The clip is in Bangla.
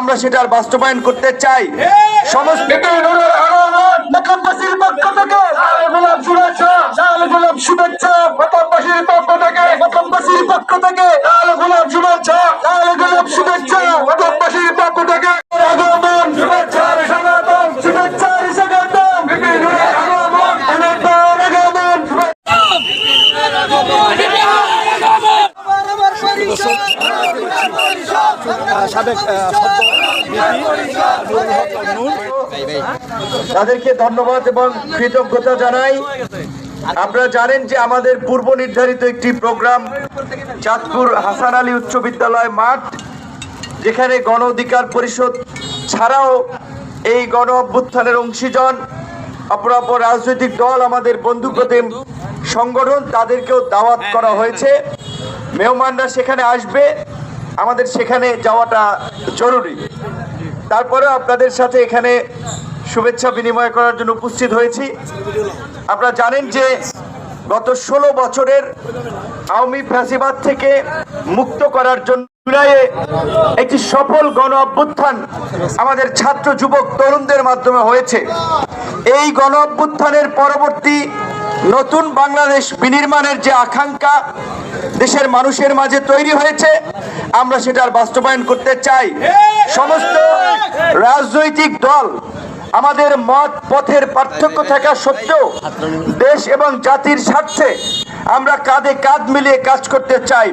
আমরা সেটার বাস্তবায়ন করতে চাই। সমস্ত শুভেচ্ছা পক্ষ থেকে পক্ষ থেকে। তাদেরকে ধন্যবাদ এবং কৃতজ্ঞতা জানাই। আপনারা জানেন যে আমাদের পূর্ব নির্ধারিত একটি প্রোগ্রাম চাঁদপুর হাসান আলী উচ্চ বিদ্যালয় মাঠ, যেখানে গণ অধিকার পরিষদ ছাড়াও এই গণ অভ্যুত্থানের অংশীজন অপরাপর রাজনৈতিক দল আমাদের বন্ধু প্রতিম সংগঠন, তাদেরকেও দাওয়াত করা হয়েছে। মেহমানরা সেখানে আসবে। আমাদের সেখানে যাওয়াটা জরুরি। তারপরে আপনাদের সাথে এখানে শুভেচ্ছা বিনিময় করার জন্য উপস্থিত হয়েছি। আপনারা জানেন যে গত ষোলো বছরের আওয়ামী ফ্যাসিবাদ থেকে মুক্ত করার জন্য জুলাইয়ে একটি সফল গণ অভ্যুত্থান আমাদের ছাত্র, যুবক, তরুণদের মাধ্যমে হয়েছে। এই গণ অভ্যুত্থানের পরবর্তী নতুন বাংলাদেশ বিনির্মাণের যে আকাঙ্ক্ষা দেশের মানুষের মাঝে তৈরি হয়েছে, আমরা সেটার বাস্তবায়ন করতে চাই। সমস্ত রাজনৈতিক দল আমাদের মত পথের পার্থক্য থাকা সত্ত্বেও দেশ এবং জাতির স্বার্থে আমরা কাঁধে কাঁধ মিলিয়ে কাজ করতে চাই।